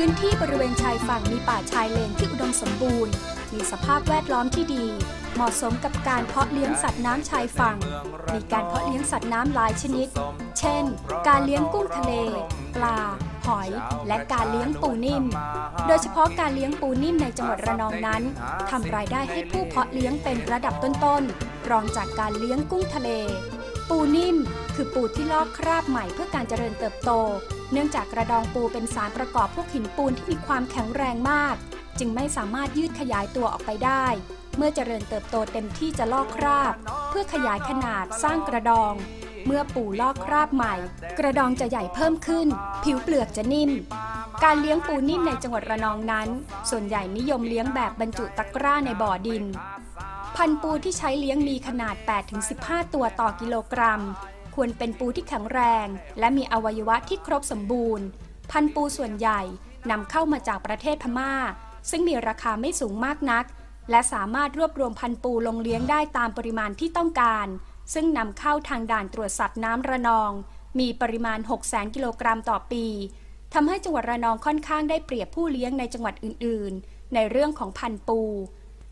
พื้นที่บริเวณชายฝั่งมีป่าชายเลนที่อุดมสมบูรณ์ มีสภาพแวดล้อมที่ดี เหมาะสมกับการเพาะเลี้ยงสัตว์น้ำชายฝั่ง มีการเพาะเลี้ยงสัตว์น้ำหลายชนิด เช่น การเลี้ยงกุ้งทะเล ปลา หอย และการเลี้ยงปูนิ่ม โดยเฉพาะการเลี้ยงปูนิ่มในจังหวัดระนองนั้นทำรายได้ให้ผู้เพาะเลี้ยงเป็นระดับต้นๆ รองจากการเลี้ยงกุ้งทะเล ปูนิ่ม คือปูที่ลอกคราบใหม่เพื่อการเจริญเติบโต เนื่องจากกระดองปูเป็นสารประกอบพวกหินปูนที่มีความแข็งแรงมาก จึงไม่สามารถยืดขยายตัวออกไปได้ เมื่อเจริญเติบโตเต็มที่จะลอกคราบ เพื่อขยายขนาดสร้างกระดอง เมื่อปูลอกคราบใหม่ กระดองจะใหญ่เพิ่มขึ้น ผิวเปลือกจะนิ่ม การเลี้ยงปูนิ่มในจังหวัดระนองนั้น ส่วนใหญ่นิยมเลี้ยงแบบบรรจุตะกร้าในบ่อดิน พันปูที่ใช้เลี้ยงมีขนาด 8-15 ตัวต่อกิโลกรัม ควรเป็นปูที่แข็งแรง และมีอวัยวะที่ครบสมบูรณ์ พันปูส่วนใหญ่นำเข้ามาจากประเทศพม่า ซึ่งมีราคาไม่สูงมากนัก และสามารถรวบรวมพันปูลงเลี้ยงได้ตามปริมาณที่ต้องการ ซึ่งนำเข้าทางด่านตรวจสัตว์น้ำระนอง มีปริมาณ600,000กิโลกรัมต่อปีทำให้จังหวัดระนองค่อนข้างได้เปรียบผู้เลี้ยงในจังหวัดอื่น ๆ ในเรื่องของพันปู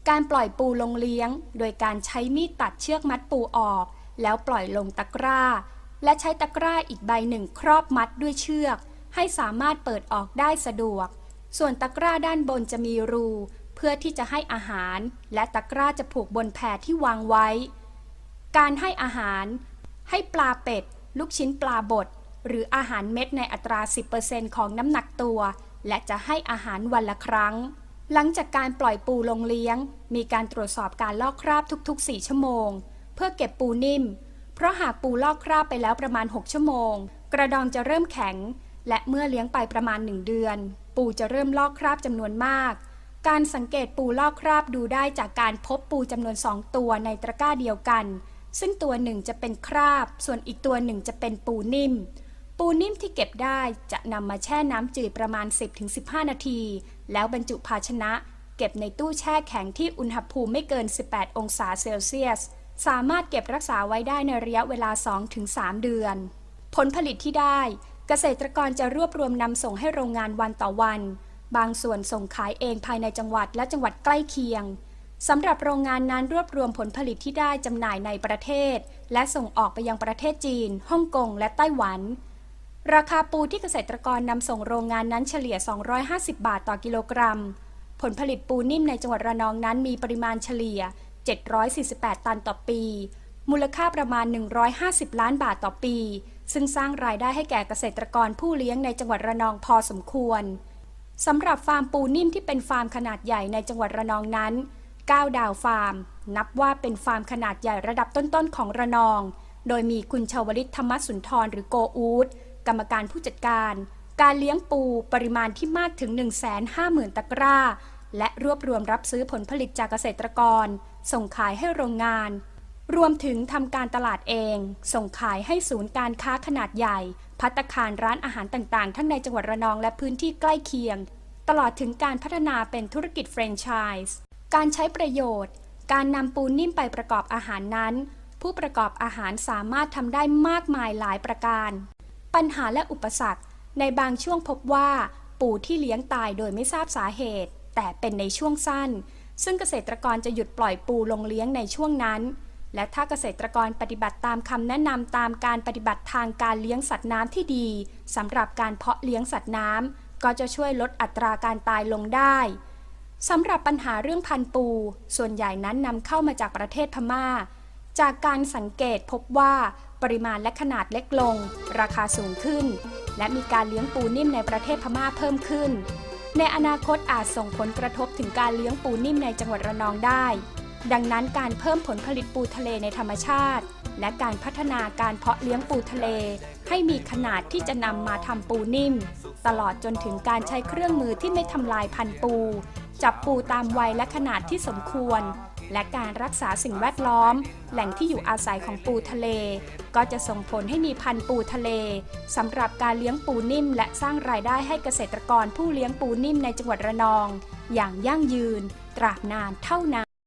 การปล่อยปูลงเลี้ยง โดยการใช้มีดตัดเชือกมัดปูออก แล้วปล่อยลงตะกร้า และใช้ตะกร้าอีกใบหนึ่งครอบมัดด้วยเชือก ให้สามารถเปิดออกได้สะดวก ส่วนตะกร้าด้านบนจะมีรู เพื่อที่จะให้อาหาร และตะกร้าจะผูกบนแผ่ที่วางไว้ การให้อาหาร ให้ปลาเป็ด ลูกชิ้นปลาบด หรืออาหารเม็ดในอัตรา 10%ของน้ำหนักตัว และจะให้อาหารวันละครั้งหลังจากการปล่อยปูลงเลี้ยง มีการตรวจสอบการลอกคราบทุกๆ 4 ชั่วโมง เพื่อเก็บปูนิ่ม เพราะหากปูลอกคราบไปแล้วประมาณ 6 ชั่วโมง กระดองจะเริ่มแข็ง และเมื่อเลี้ยงไปประมาณ 1 เดือน ปูจะเริ่มลอกคราบจำนวนมาก การสังเกตปูลอกคราบดูได้จากการพบปูจำนวน 2 ตัวในตะกร้าเดียวกัน ซึ่งตัวหนึ่งจะเป็นคราบ ส่วนอีกตัวหนึ่งจะเป็นปูนิ่มปูนิ่มที่เก็บได้จะนำมาแช่น้ำจืดประมาณ 10-15 นาที แล้วบรรจุภาชนะ เก็บในตู้แช่แข็งที่อุณหภูมิไม่เกิน 18 องศาเซลเซียส สามารถเก็บรักษาไว้ได้ในระยะเวลา 2-3 เดือน ผลผลิตที่ได้ เกษตรกรจะรวบรวมนำส่งให้โรงงานวันต่อวัน บางส่วนส่งขายเองภายในจังหวัดและจังหวัดใกล้เคียงสำหรับโรงงานนั้นรวบรวมผลผลิตที่ได้จำหน่ายในประเทศ และส่งออกไปยังประเทศจีน ฮ่องกง และไต้หวัน ราคาปูที่เกษตรกรนำส่งโรงงานนั้นเฉลี่ย 250 บาทต่อกิโลกรัม ผลผลิตปูนิ่มในจังหวัดระนองนั้นมีปริมาณเฉลี่ย 748 ตันต่อปี มูลค่าประมาณ 150 ล้านบาทต่อปี ซึ่งสร้างรายได้ให้แก่เกษตรกรผู้เลี้ยงในจังหวัดระนองพอสมควรสำหรับฟาร์มปูนิ่มที่เป็นฟาร์มขนาดใหญ่ในจังหวัดระนองนั้น 9 ดาวฟาร์ม นับว่าเป็นฟาร์มขนาดใหญ่ระดับต้นๆของระนอง โดยมีคุณชาวลิตธรรมสุนทรหรือโกอูดกรรมการผู้จัดการ การเลี้ยงปูปริมาณที่มากถึง 150,000 ตะกร้า และรวบรวมรับซื้อผลผลิตจากเกษตรกร ส่งขายให้โรงงาน รวมถึงทำการตลาดเอง ส่งขายให้ศูนย์การค้าขนาดใหญ่ พัตตาคารร้านอาหารต่างๆ ทั้งในจังหวัดระนองและพื้นที่ใกล้เคียง ตลอดถึงการพัฒนาเป็นธุรกิจแฟรนไชส์การใช้ประโยชน์ การนำปูนนิ่มไปประกอบอาหารนั้น ผู้ประกอบอาหารสามารถทำได้มากมายหลายประการ ปัญหาและอุปสรรค ในบางช่วงพบว่า ปูที่เลี้ยงตายโดยไม่ทราบสาเหตุ แต่เป็นในช่วงสั้น ซึ่งเกษตรกรจะหยุดปล่อยปูลงเลี้ยงในช่วงนั้น และถ้าเกษตรกรปฏิบัติตามคำแนะนำตามการปฏิบัติทางการเลี้ยงสัตว์น้ำที่ดีสำหรับการเพาะเลี้ยงสัตว์น้ำก็จะช่วยลดอัตราการตายลงได้สำหรับปัญหาเรื่องพันปู ส่วนใหญ่นั้นนำเข้ามาจากประเทศพม่า จากการสังเกตพบว่าปริมาณและขนาดเล็กลง ราคาสูงขึ้น และมีการเลี้ยงปูนิ่มในประเทศพม่าเพิ่มขึ้น ในอนาคตอาจส่งผลกระทบถึงการเลี้ยงปูนิ่มในจังหวัดระนองได้ ดังนั้นการเพิ่มผลผลิตปูทะเลในธรรมชาติ และการพัฒนาการเพาะเลี้ยงปูทะเล ให้มีขนาดที่จะนำมาทำปูนิ่ม ตลอดจนถึงการใช้เครื่องมือที่ไม่ทำลายพันปู จับปูตามวัยและขนาดที่สมควร และการรักษาสิ่งแวดล้อม แหล่งที่อยู่อาศัยของปูทะเล ก็จะส่งผลให้มีพันธุ์ปูทะเลสำหรับการเลี้ยงปูนิ่ม และสร้างรายได้ให้เกษตรกรผู้เลี้ยงปูนิ่มในจังหวัดระนอง อย่างยั่งยืน ตราบนานเท่านาน